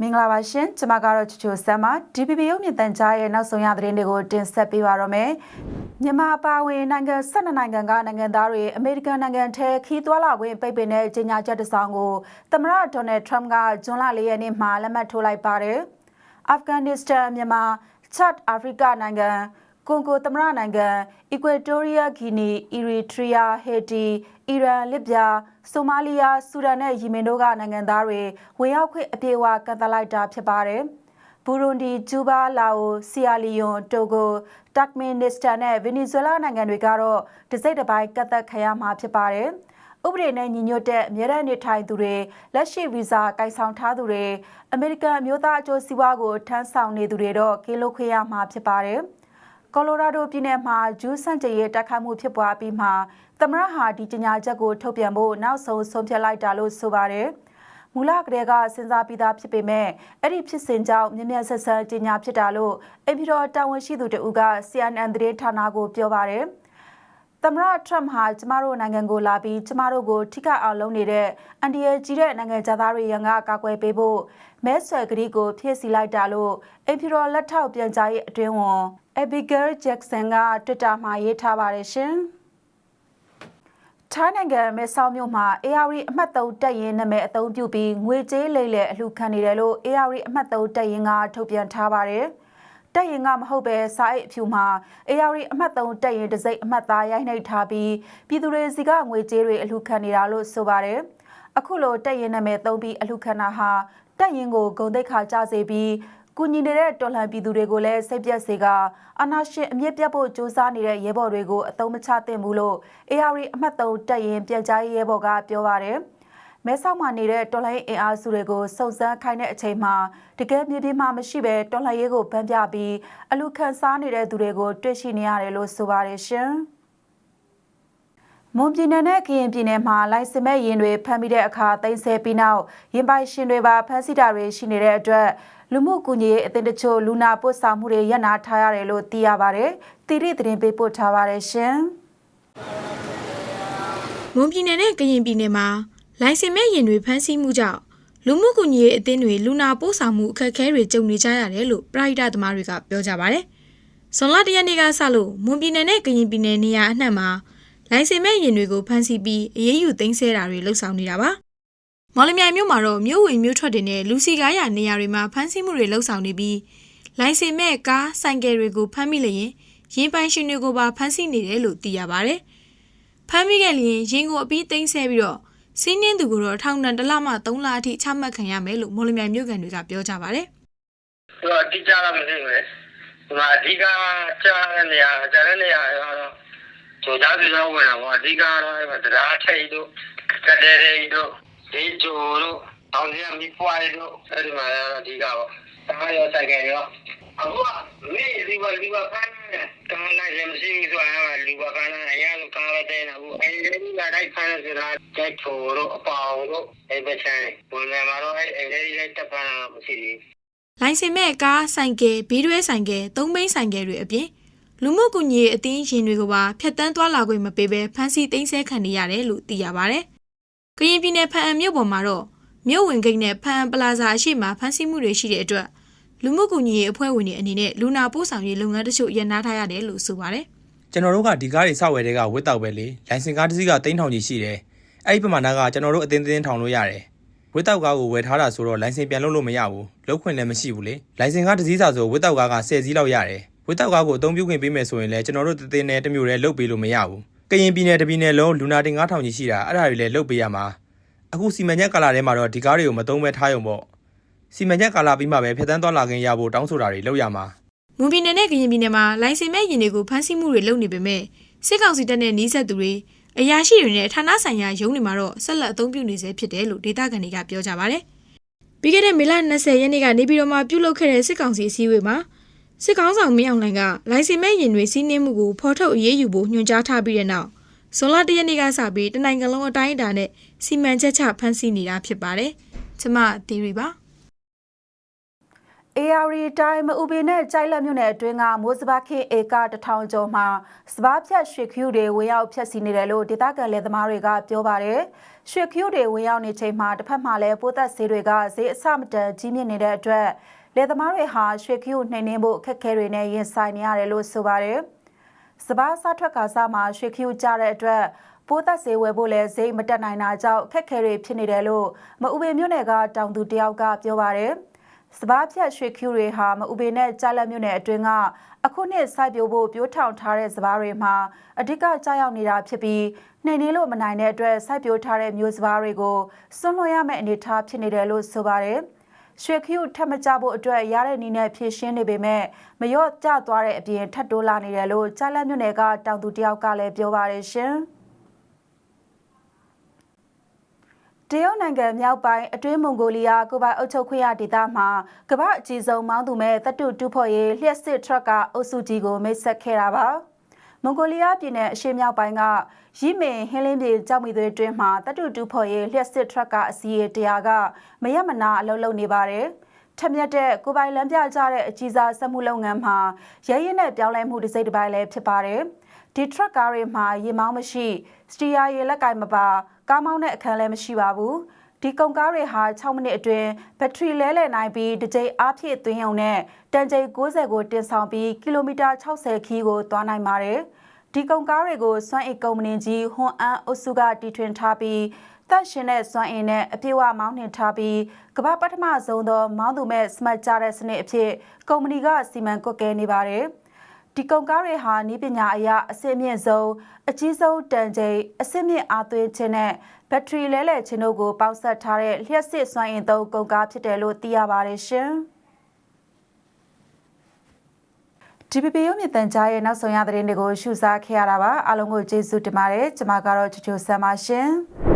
မင်္ဂလာပါရှင်ကျွန်မကတော့ချူချူဆမ်ပါ DPP ရုပ်မြင်သံကြားရဲ့နောက်ဆုံးရသတင်းတွေကိုတင်ဆက်ပေးပါရမယ်မြန်မာပါဝင်နိုင်ငံ12နိုင်ငံကနိုင်ငံသားတွေအမေရိကန်နိုင်ငံထဲခီးသွွာလာခွင့်ပိတ်ပင်တဲ့ကြေညာချက်တစ်စောင်ကိုသမ္မတဒေါ်နယ်ထရမ့်ကဇွန်လ၄ရက်နေ့မှာလက်မှတ်ထိုးလိုက်ပါတယ်အာဖဂန်နစ္စတန်မြန်မာချတ်အာဖရိကနိုင်ငံ ကွန်ဂိုသမ္မတနိုင်ငံအီကွေတိုးရီးယားဂီနီအီရီထရီယာဟေတီအီရန်လစ်ဗျာဆိုမာလီယာဆူဒန်နဲ့ယီမင်တို့ကနိုင်ငံသားတွေဝင်ရောက်ခွင့်အပြေအဝကန့်သတ်လိုက်တာဖြစ်ပါတယ်။ဘူရွန်ဒီ၊ဂျူဘာ၊လာအို၊ဆီယာလီယွန်၊တိုဂို၊တက်မင်နစ္စတာနဲ့ဗင်နီဇွဲလားနိုင်ငံတွေကတော့တစိမ့်တစ်ပိုင်းကန့်သတ်ခံရမှာဖြစ်ပါတယ်။ဥပဒေနဲ့ညီညွတ်တဲ့အမြဲတမ်းနေထိုင်သူတွေလက်ရှိဗီဇာကိုင်ဆောင်ထားသူတွေအမေရိကန်အမျိုးသားအကျိုးစီးပွားကိုထမ်းဆောင်နေသူတွေတော့ကင်းလွတ်ခွင့်ရမှာဖြစ်ပါတယ်။ ကော်လိုရာဒိုပြည်နယ်မှာဂျူးစန့်ကျင်ရေးတိုက်ခိုက်မှုဖြစ်ပွားပြီးမှသမရဟာဒီကြေညာချက်ကိုထုတ်ပြန်ဖို့နောက်ဆုံးဆုံးဖြတ်လိုက်တာလို့ဆိုပါတယ်။မူလကတည်းကစဉ်းစားပြီးသားဖြစ်ပေမဲ့အဲ့ဒီဖြစ်စဉ်ကြောင့်မြမျက်ဆက်ဆက်ကြေညာဖြစ်တာလို့အင်ဖီတော်တာဝန်ရှိသူတဦးက CNN သတင်းဌာနကိုပြောပါတယ်။သမရထရမ့်ဟာကျမတို့နိုင်ငံကိုလာပြီးကျမတို့ကိုထိခိုက်အောင်လုပ်နေတဲ့အန်ဒီယကြီးတဲ့နိုင်ငံသားတွေရန်ကကာကွယ်ပေးဖို့မဲဆွယ်ကတိကိုဖြည့်ဆည်းလိုက်တာလို့အင်ဖီရောလက်ထောက်ပြန်ကြားရေးအတွင်းဝန် Abigail Jackson က Twitter မှာရေးထားပါတယ်ရှင်။ထိုင်းနိုင်ငံမဲဆောက်မြို့မှာ AR အမှတ်3တက်ရင်နာမည်အသုံးပြုပြီးငွေကြေးလိမ်လည်အလှူခံနေတယ်လို့ AR အမှတ်3တက်ရင်ကထုတ်ပြန်ထားပါတယ်။တက်ရင်ကမဟုတ်ပဲစာအိတ်အဖြူမှာ AR အမှတ်3တက်ရင်တစ်စိတ်အမှတ်သားရိုက်နှိပ်ထားပြီးပြည်သူတွေစီကငွေကြေးတွေအလှူခံနေတာလို့ဆိုပါတယ်။အခုလိုတက်ရင်နာမည်သုံးပြီးအလှူခံတာဟာတက်ရင်ကိုဂုံတိတ်ခါကြစေပြီး ကူညီနေတဲ့တော်လှန်ပြည်သူတွေကိုလည်းစိတ်ပြက်စေကအာဏာရှင်အမြင့်ပြတ်ဖို့ကြိုးစားနေတဲ့ရဲဘော်တွေကိုအသုံးမချသင့်ဘူးလို့ AR အမှတ်3တက်ရင်ပြန်ကြားရေးရဲဘော်ကပြောပါတယ်။မဲဆောက်မှာနေတဲ့တော်လှန်ရေးအင်အားစုတွေကိုစုံစမ်းခိုင်းတဲ့အချိန်မှာတကယ်မြေပြင်မှာမရှိဘဲတော်လှန်ရေးကိုဗန်းပြပြီးအလူခံစားနေတဲ့သူတွေကိုတွေ့ရှိနေရတယ်လို့ဆိုပါတယ်ရှင်။မွန်ပြည်နယ်နဲ့ကရင်ပြည်နယ်မှာလိုင်စင်မဲ့ရင်တွေဖမ်းမိတဲ့အခါတိမ့်ဆဲပြီးနောက်ရင်ပိုင်ရှင်တွေပါဖမ်းဆီးတာတွေရှိနေတဲ့အတွက် လူမှုကူညီရေးအသင်းတချို့လူနာပို့ဆောင်မှုတွေရပ်နာထားရတယ်လို့သိရပါတယ်။တီရီသတင်းပေးပို့ထားပါတယ်ရှင်။မွန်ပြည်နယ်နဲ့ကရင်ပြည်နယ်မှာလိုင်စင်မဲ့ရင်တွေဖမ်းဆီးမှုကြောင့်လူမှုကူညီရေးအသင်းတွေလူနာပို့ဆောင်မှုအခက်အခဲတွေကြုံနေကြရတယ်လို့ပရိဒတ်သမားတွေကပြောကြပါတယ်။ဇွန်လ၁ရက်နေ့ကစလို့မွန်ပြည်နယ်နဲ့ကရင်ပြည်နယ်နေရာအနှံ့မှာလိုင်စင်မဲ့ရင်တွေကိုဖမ်းဆီးပြီးအရေးယူသိမ်းဆည်းတာတွေလှုပ်ဆောင်နေတာပါ။ မော်လမြိုင်မြို့မှာတော့မြို့ဝင်မြို့ထွက်တွေနဲ့လူစီကားရနေရာတွေမှာဖမ်းဆီးမှုတွေလှုပ်ဆောင်နေပြီးလိုင်စင်မဲ့ကားဆိုင်ကယ်တွေကိုဖမ်းမိလျင်ရင်ပိုင်ရှင်တွေကိုပါဖမ်းဆီးနေတယ်လို့သိရပါတယ်။ဖမ်းမိခဲ့လျင်ရင်ကိုအပြီးသိမ်းဆဲပြီးတော့စီးနှင်းသူကိုတော့ထောင်ဒဏ်တစ်လမှ3လအထိချမှတ်ခံရမယ်လို့မော်လမြိုင်မြို့ကန်တွေကပြောကြပါတယ်သူကအတိအကျတော့မသိဘူးလေဒီမှာအဓိကကြားတဲ့နေရာကြားတဲ့နေရာကတော့ဂျိုကြားစီတော့ဝင်တာပေါ့အဓိကတော့အဲ့မှာတရားထိတ်တို့ကတဲ့ရိတ်တို့ ဒီဂျိုတို့အောင်ရမီပွားတို့အဲ့ဒီမှာကတော့အဓိကပေါ့တာရောစိုက်ကရောအခုကမေးဒီဘာဒီဘာဖမ်းနေကားလိုက်လည်းမရှိဘူးဆိုရင်လူဘာဖမ်းနေအရာလိုကားတဲ့နော်ဘူးအဲ့ဒီကတိုက်ဖမ်းနေဆိုတာတိုက်ထိုးတို့အပေါင်းတို့အဲ့ဘက်ချမ်းဝင်နေမှာတော့အဲ့အဲ့ဒီလိုက်တပ်ဖမ်းတာမရှိဘူး။လိုင်စင်မဲ့ကားဆိုင်ကယ်ဘီးတွဲဆိုင်ကယ်သုံးဘိန်းဆိုင်ကယ်တွေအပြင်လူမှုကူညီရေးအသင်းရင်တွေကိုပါဖျက်တမ်းသွားလာခွင့်မပေးဘဲဖမ်းဆီးသိမ်းဆည်းခံနေရတယ်လို့သိရပါတယ်။ ကရင်ပြည်နယ်ဖန်အံမြို့ပေါ်မှာတော့မြို့ဝင်ဂိတ်နဲ့ဖန်အံပလာဇာအရှိမဖမ်းဆီးမှုတွေရှိတဲ့အတွက်လူမှုကူညီရေးအဖွဲ့ဝင်တွေအနေနဲ့လူနာပို့ဆောင်ရေးလုပ်ငန်းတချို့ရပ်နားထားရတယ်လို့ဆိုပါတယ်။ကျွန်တော်တို့ကဒီကားတွေစဝယ်တဲ့ကဝစ်တောက်ပဲလေလိုင်စင်ကားတစ်စီးကတိန်းထောင်ကြီးရှိတယ်အဲ့ဒီပမာဏကကျွန်တော်တို့အတင်းတင်းထောင်လို့ရတယ်ဝစ်တောက်ကားကိုဝယ်ထားတာဆိုတော့လိုင်စင်ပြန်လုပ်လို့မရဘူးလုပ်ခွင့်လည်းမရှိဘူးလေလိုင်စင်ကားတစ်စီးစာဆိုဝစ်တောက်ကားက10စီးလောက်ရတယ်ဝစ်တောက်ကားကိုအသုံးပြုခွင့်ပေးမယ်ဆိုရင်လည်းကျွန်တော်တို့တင်းတင်းနဲ့တစ်မျိုးတည်းလုပ်ပေးလို့မရဘူး ကရင်ပြည်နယ်တပြည်နယ်လုံးလူနာတင်9000ကြီးရှိတာအဲ့ဒါတွေလည်းလုပ်ပေးရမှာအခုစီမံချက်ကာလာထဲမှာတော့ဒီကားတွေကိုမသုံးပဲထားရုံပေါ့စီမံချက်ကာလာပြီးမှပဲဖြတ်တန်းသွားလာခင်ရဖို့တောင်းဆိုတာတွေလုပ်ရမှာမွန်ပြည်နယ်နဲ့ကရင်ပြည်နယ်မှာလိုင်စင်မဲ့ရင်တွေကိုဖမ်းဆီးမှုတွေလုပ်နေပေမဲ့စစ်ကောင်စီတပ်နဲ့နှီးဆက်သူတွေအရာရှိတွေနဲ့ဌာနဆိုင်ရာရုံးတွေမှာတော့ဆက်လက်အသုံးပြုနေစေဖြစ်တယ်လို့ဒေသခံတွေကပြောကြပါတယ်။ပြီးခဲ့တဲ့မေလ20ရက်နေ့ကနေပြည်တော်မှာပြုလုပ်ခဲ့တဲ့စစ်ကောင်စီအစည်းအဝေးမှာ စစ်ကောင်ဆောင်မင်းအောင်လှိုင်ကလိုင်စင်မဲ့ရင်တွေစီးနှင်းမှုကိုဖော်ထုတ်အရေးယူဖို့ညွှန်ကြားထားပြီးတဲ့နောက်ဇွန်လ၁ရက်နေ့ကစပြီးတနိုင်ငံလုံးအတိုင်းအတာနဲ့စီမံချက်ချဖမ်းဆီးနေတာဖြစ်ပါတယ်။ကျွန်မသီရီပါ။ AR တိုင်းမအူပီနဲ့ကြိုက်လက်မြို့နယ်အတွင်းကမိုးစဘာခင်ဧကတထောင်ကျော်မှာစဘာဖြတ်ရွှေခူးတွေဝင်ရောက်ဖျက်ဆီးနေတယ်လို့ဒေသခံလယ်သမားတွေကပြောပါတယ်။ရွှေခူးတွေဝင်ရောက်နေချိန်မှာတစ်ဖက်မှာလည်းပိုးသက်ဆေးတွေကဈေးအဆမတန်ကြီးမြင့်နေတဲ့အတွက် လယ်သမားတွေဟာရွှေခူးနှိမ်နှင်းဖို့အခက်အခဲတွေနဲ့ရင်ဆိုင်နေရတယ်လို့ဆိုပါတယ်။စဘာစားထွက်ကစားမှာရွှေခူးကြတဲ့အတွက်ပိုးသက်ဆေးဝယ်ဖို့လည်းဈေးမတက်နိုင်တာကြောင့်ခက်ခဲတွေဖြစ်နေတယ်လို့မအူပီမြို့နယ်ကတောင်သူတယောက်ကပြောပါတယ်။စပားဖြတ်ရွှေခူးတွေဟာမအူပေနဲ့ကြားလက်မြို့နယ်အတွင်းကအခုနှစ်စိုက်ပျိုးဖို့ပြိုးထောင်ထားတဲ့စပားတွေမှာအဓိကကြောက်ရောက်နေတာဖြစ်ပြီးနှိမ်နှင်းလို့မနိုင်တဲ့အတွက်စိုက်ပျိုးထားတဲ့မျိုးစပားတွေကိုစွန့်လွှတ်ရမယ့်အနေအထားဖြစ်နေတယ်လို့ဆိုပါတယ်။ ရွှေခူးထပ်မကြဖို့အတွက်ရတဲ့နည်းနဲ့ဖြည့်ရှင်းနေပေမဲ့မလျော့ကျသွားတဲ့အပြင်ထပ်တိုးလာနေတယ်လို့ကြားလက်မြို့နယ်ကတောင်သူတယောက်ကလည်းပြောပါတယ်ရှင်။တရုတ်နိုင်ငံမြောက်ပိုင်းအတွင်းမွန်ဂိုလီးယားကိုပိုင်အုပ်ချုပ်ခွင့်ရဒေသမှာကမ္ဘာအကြီးဆုံးမောင်းသူမဲ့တပ်တုတူဖို့ရေးလျှက်စစ်ထရက်ကအုပ်စုကြီးကိုမိတ်ဆက်ခဲ့တာပါ မွန်ဂိုလီးယားပြည်နယ်အရှေ့မြောက်ပိုင်းကရီမင်ဟင်းလင်းပြည်ကြောက်မီတွေအတွင်းမှာတပ်တုတူဖို့ရေးလျှက်စစ်ထရက်ကအစီအတရားကမရမနာအလုပ်လုပ်နေပါတယ်ထက်မြက်တဲ့ကိုပိုင်လမ်းပြကြတဲ့အကြီးစားစက်မှုလုပ်ငန်းမှာရဲရဲနဲ့ပြောင်းလဲမှုတစ်စိတ်တစ်ပိုင်းလည်းဖြစ်ပါတယ်ဒီထရက်ကားတွေမှာရေမောင်းမရှိစတီယာရေလက်ကင်မပါကားမောင်းတဲ့အခန်းလည်းမရှိပါဘူး ဒီကုန်ကားတွေဟာ6မိနစ်အတွင်းဘက်ထရီလဲလှယ်နိုင်ပြီးတစ်ကြိမ်အားဖြည့်သွင်းရုံနဲ့တန်ချိန်60ကိုတင်ဆောင်ပြီးကီလိုမီတာ60ခီးကိုသွားနိုင်ပါတယ်ဒီကုန်ကားတွေကိုစွမ်းအင်ကုမ္ပဏီကြီးဟွန်အန်အုပ်စုကတီထွင်ထားပြီးတက်ရှင်တဲ့စွမ်းအင်နဲ့အပြည့်အဝမောင်းနှင်ထားပြီးကမ္ဘာပထမဆုံးသောမောင်းသူမဲ့စမတ်ကြတဲ့စနစ်အဖြစ်ကုမ္ပဏီကစီမံကွပ်ကဲနေပါတယ်။ ဒီကုန်ကားတွေဟာနည်းပညာအရအဆင့်မြင့်ဆုံးအကြီးဆုံးတန်ချိန်အဆင့်မြင့်အားသွင်းခြင်းနဲ့ဘက်ထရီလဲလှယ်ခြင်းတို့ကိုပေါင်းစပ်ထားတဲ့လျှက်စစ်စွမ်းအင်သုံးကုန်ကားဖြစ်တယ်လို့သိရပါတယ်ရှင်။ DPP ရုံမြင့်တန်ကြားရဲ့နောက်ဆုံးရသတင်းတွေကိုရှုစားခဲ့ရတာပါအားလုံးကိုကျေးဇူးတင်ပါတယ်ကျွန်မကတော့ချူချူဆမ်းပါရှင်။